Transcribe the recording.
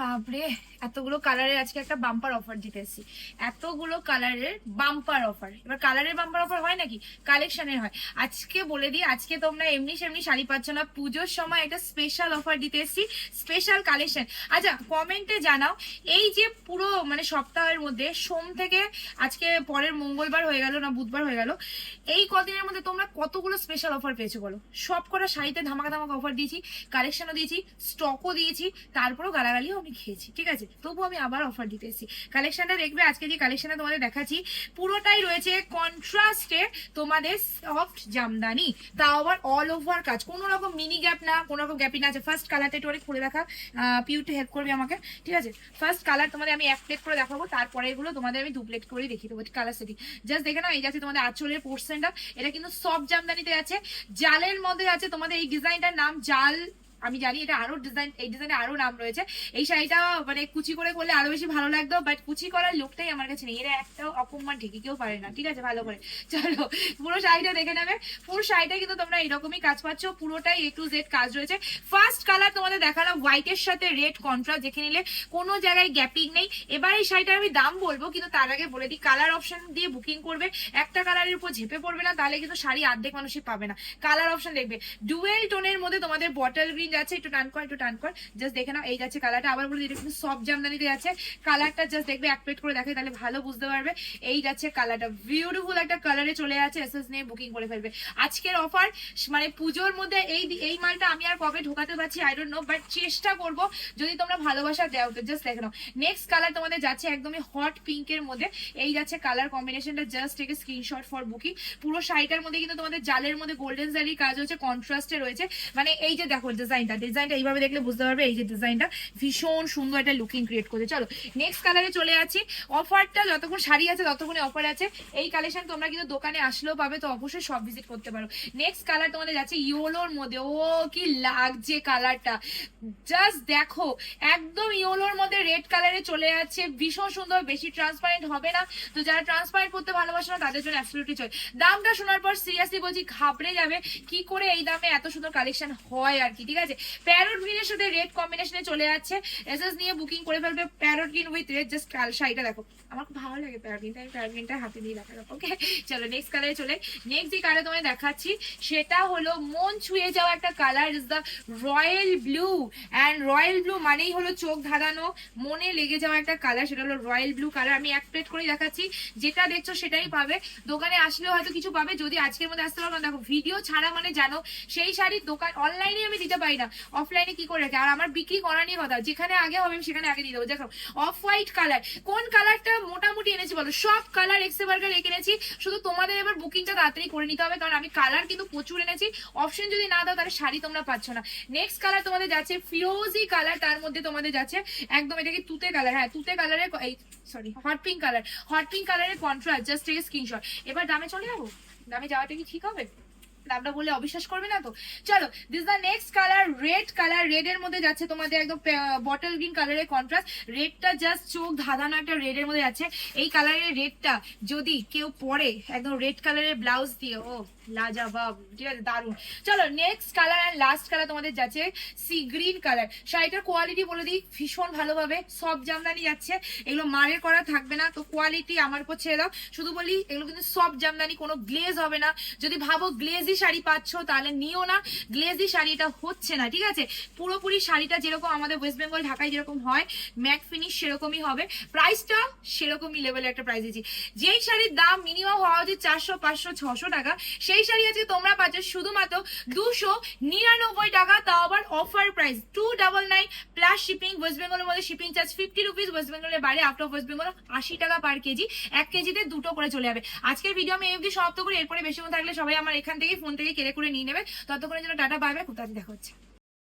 বাপরে, এতগুলো কালারের আজকে একটা বাম্পার অফার এসেছি এতগুলো কালারের বাম্পার অফার এবার কালারের বাম্পার অফার হয় নাকি? কালেকশনের হয়। আজকে বলে দিই, আজকে তোমরা এমনি সেমনি শাড়ি পাচ্ছ না। পুজোর সময় একটা স্পেশাল অফার দিতে এসেছি স্পেশাল কালেকশন আচ্ছা কমেন্টে জানাও, এই যে পুরো মানে সপ্তাহের মধ্যে, সোম থেকে আজকে পরের মঙ্গলবার হয়ে গেল না বুধবার হয়ে গেল, এই কদিনের মধ্যে তোমরা কতগুলো স্পেশাল অফার পেয়েছ বলো? সব কটা শাড়িতে ধামাকা ধামাকা অফার দিয়েছি কালেকশনও দিয়েছি স্টকও দিয়েছি, তারপরেও গালাগালিও আমি খেয়েছি, ঠিক আছে? তবু আমি আবার অফার দিতে এসেছি। কালেকশনটা দেখবে, আজকে যে কালেকশনটা তোমাদের দেখাচ্ছি, পুরোটাই রয়েছে কন্ট্রাস্টে তোমাদের সফট জামদানি। তাও আবার অল ওভার কাজ। কোনো রকম মিনি গ্যাপ না, কোনো রকম গ্যাপই না আছে। ফার্স্ট কালারটা একটু অনেক খুলে দেখা পিউটে হেল্প করবে আমাকে, ঠিক আছে? ফার্স্ট কালার তোমাদের আমি এক প্লেট করে দেখাবো, তারপরে এগুলো তোমাদের আমি দু প্লেট করে দেখিয়ে দেবো কালার সেটিং জাস্ট দেখে নাও, এই যাচ্ছে তোমাদের আঁচলের পোর্শনটা এটা কিন্তু সফট জামদানিতে আছে। জালের মধ্যে আছে তোমাদের এই ডিজাইনটার নাম জাল আমি জানি এটা আরও ডিজাইন এই ডিজাইনে আরও নাম রয়েছে। এই শাড়িটা মানে কুচি করে করলে আরও বেশি ভালো লাগতো বাট কুচি করার লোকটাই আমার কাছে নেই। এটা একটা অপমান ঠিকই কেউ পারে না, ঠিক আছে? ভালো করে। চলো, পুরো শাড়িটা দেখে নেবে। পুরো শাড়িটা কিন্তু তোমরা এরকমই কাজ পাচ্ছ। পুরোটাই এ টু জেড কাজ রয়েছে। ফার্স্ট কালার তোমাদের দেখালাম হোয়াইটের সাথে রেড কন্ট্রাস্ট দেখে নিলে কোনো জায়গায় গ্যাপিং নেই। এবার এই শাড়িটার আমি দাম বলব, কিন্তু তার আগে বলে দিই কালার অপশন দিয়ে বুকিং করবে। একটা কালারের উপর ঝেপে পড়বে না, তাহলে কিন্তু শাড়ি অর্ধেক মানুষই পাবে না। কালার অপশন দেখবে। ডুয়েল টোনের মধ্যে তোমাদের বটল গ্রিন যাচ্ছে একটু টান কর, একটু টান কর। জাস্ট দেখে নাও এই যাচ্ছে কালারটা আবার বলে এটা কিন্তু সব জামদানিতে যাচ্ছে কালারটা জাস্ট দেখবে, এক প্লেট করে দেখে তাহলে ভালো বুঝতে পারবে। এই যাচ্ছে কালারটা বিউটিফুল একটা কালারে চলে যাচ্ছে এসএস নিয়ে বুকিং করে ফেলবে। আজকের অফার মানে পুজোর মধ্যে এই এই মালটা আমি আর কবে ঢোকাতে পারছি আই ডোন্ট নো বাট চেষ্টা করব, যদি তোমরা ভালোবাসা দেও তো জাস্ট দেখে নাও। নেক্সট কালার তোমাদের যাচ্ছে একদমই হট পিঙ্কের মধ্যে। এই যাচ্ছে কালার কম্বিনেশনটা জাস্ট টেকে স্ক্রিনশট ফর বুকিং পুরো শাড়িটার মধ্যে কিন্তু তোমাদের জালের মধ্যে গোল্ডেন জারি কাজ হচ্ছে কন্ট্রাস্টে রয়েছে। মানে এই যে দেখো ডিজাইনটা ডিজাইনটা এইভাবে দেখলে বুঝতে পারবে এই যে ডিজাইনটা ভীষণ সুন্দর একটা লুকিং ক্রিয়েট করছে। চলো নেক্সট কালারে চলে আছি অফারটা যতক্ষণ শাড়ি আছে, ততক্ষণই অফার আছে। এই কালেকশন তোমরা কিন্তু দোকানে আসলেও পাবে, তো অবশ্যই সব ভিজিট করতে পারো। নেক্সট কালার তোমাদের যাচ্ছে ইয়োলোর মধ্যে। ও, কি লাগছে কালারটা জাস্ট দেখো, একদম ইয়োলোর মধ্যে রেড কালারে চলে যাচ্ছে। ভীষণ সুন্দর, বেশি ট্রান্সপারেন্ট হবে না। তো যারা ট্রান্সপারেন্ট করতে ভালোবাসে না, তাদের জন্য অ্যাবসলিউটলি চয় দামটা শোনার পর সিরিয়াসলি বলছি, ঘাবড়ে যাবে। কি করে এই দামে এত সুন্দর কালেকশন হয় আর কি, ঠিক আছে? প্যারোট গ্রিনের সাথে রেড কম্বিনেশনে চলে যাচ্ছে। এসএস নিয়ে বুকিং করে ফেলবে parrot green with red just শাড়িটা দেখো। আমার খুব ভালো লাগে প্যারোট গ্রিনটা আমি প্যারোট গ্রিনটা হাতে দিয়ে দেখা ওকে চলো নেক্সট কালারে চলে। নেক্সট যে কালার তোমায় দেখাচ্ছি, সেটা হলো মন ছুঁয়ে যাওয়া একটা colour is the royal blue and royal blue মানেই হলো চোখ ধাঁধানো, মনে লেগে যাওয়া একটা কালার সেটা হলো রয়্যাল ব্লু কালার আমি এক প্লেট করে দেখাচ্ছি, যেটা দেখছ সেটাই পাবে। দোকানে আসলেও হয়তো কিছু পাবে, যদি আজকের মধ্যে আসতে পারো দেখো ভিডিও ছাড়া মানে জানো, সেই শাড়ির দোকান অনলাইনে আমি দিতে পারি না। অফলাইনে কি করে রাখে? আর আমার বিক্রি করা নিয়ে কথা। যেখানে আগে হবে, আমি সেখানে আগে দিয়ে দেবো। দেখো অফ হোয়াইট কালার কোন কালারটা মোটামুটি এনেছি বলো? সব কালার এক্সে বার্গার এনেছি। শুধু তোমাদের এবার বুকিংটা তাড়াতাড়ি করে নিতে হবে। কারণ আমি কালার কিন্তু প্রচুর এনেছি। অপশন যদি না দাও, তাহলে শাড়ি তোমরা পাচ্ছ না। নেক্সট কালার তোমাদের যাচ্ছে ফিরোজি কালার তার মধ্যে তোমাদের যাচ্ছে একদম এটা কি তুতে কালার হ্যাঁ তুতে কালারের এই sorry hot pink colour hot pink কালারের কন্ট্রাস্ট জাস্ট টেক স্ক্রিনশট এবার দামে চলে যাব? দামে যাওয়াটা কি ঠিক হবে? দামটা বললে অবিশ্বাস করবে না তো? চলো this the next colour red colour red এর মধ্যে যাচ্ছে তোমাদের একদম বটল গ্রিন কালারের কন্ট্রাস্ট রেডটা জাস্ট চোখ ধাঁধানো একটা রেড এর মধ্যে যাচ্ছে। এই কালারের রেডটা যদি কেউ পরে একদম রেড কালারের ব্লাউজ দিয়ে, ও, লাজাবাব, ঠিক আছে চলো next colour and last colour তোমাদের যাচ্ছে সি গ্রিন কালার শাড়িটার কোয়ালিটি বলে দিই, ভীষণ ভালোভাবে সব জামদানি যাচ্ছে। এগুলো মারের করা থাকবে না, তো কোয়ালিটি আমার উপর ছেড়ে দাও। শুধু বলি, এগুলো কিন্তু সব জামদানি, কোনো গ্লেজ হবে না। যদি ভাবো গ্লেজি শাড়ি পাচ্ছ, তাহলে নিও না। গ্লেজি শাড়িটা হচ্ছে না, ঠিক আছে? পুরোপুরি শাড়িটা যেরকম আমাদের ওয়েস্ট বেঙ্গল ঢাকায় যেরকম হয় ম্যাট ফিনিশ সেরকমই হবে। প্রাইসটা সেরকমই লেভেলের একটা প্রাইস দিচ্ছি যেই শাড়ির দাম মিনিমাম হওয়া উচিত চারশো, পাঁচশো, ছশো টাকা, সেই শাড়ি আজকে তোমরা পাচ্ছ শুধুমাত্র দুশো নিরানব্বই টাকা। তাও আবার offer price two double nine plus shipping west বেঙ্গলের মধ্যে shipping charge fifty rupees west বেঙ্গলের বাইরে আউট অফ ওয়েস্ট বেঙ্গল আশি টাকা পার কেজি। এক কেজিতে দুটো করে চলে যাবে। আজকের ভিডিও আমি অবধি সমাপ্ত করি, এরপরে বেশি থাকলে সবাই আমার এখান থেকে ফোন থেকে কেড়ে করে নিয়ে নেবে ততক্ষণের জন্য টাটা পাবে কোথায় দেখা হচ্ছে।